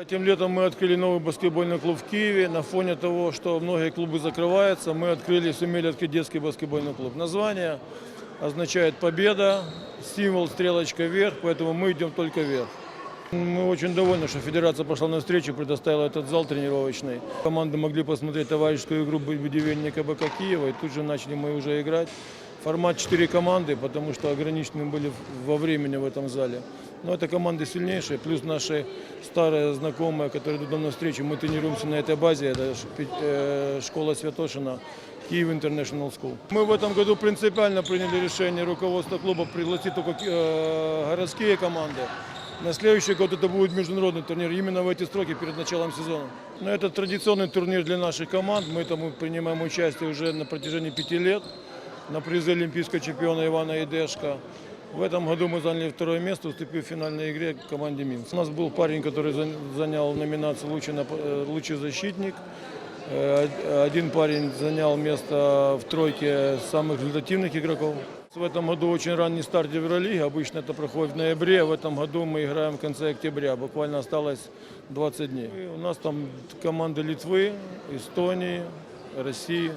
Этим летом мы открыли новый баскетбольный клуб в Киеве. На фоне того, что многие клубы закрываются, мы открыли, сумели открыть детский баскетбольный клуб. Название означает победа, символ стрелочка вверх, поэтому мы идем только вверх. Мы очень довольны, что федерация пошла навстречу, предоставила этот зал тренировочный. Команды могли посмотреть товарищескую игру будивельника БК Киева, и тут же начали мы уже играть. Формат 4 команды, потому что ограничены были во времени в этом зале. Но это команды сильнейшие, плюс наши старые знакомые, которые идут нам навстречу. Мы тренируемся на этой базе, это э, школа Святошина, Киев International School. Мы в этом году принципиально приняли решение руководства клуба пригласить только э, городские команды. На следующий год это будет международный турнир именно в эти строки перед началом сезона. Но это традиционный турнир для наших команд. Мы там принимаем участие уже на протяжении пяти лет на призы олимпийского чемпиона Ивана Идешко. В этом году мы заняли второе место, уступив в финальной игре команде Минск. У нас был парень, который зан- занял номинацию «Лучший, э, защитник». Э, од- Один парень занял место в тройке самых результативных игроков. В этом году очень ранний старт Евролиги. Обычно это проходит в ноябре. В этом году мы играем в конце октября. Буквально осталось 20 дней. И у нас там команды Литвы, Эстонии, России.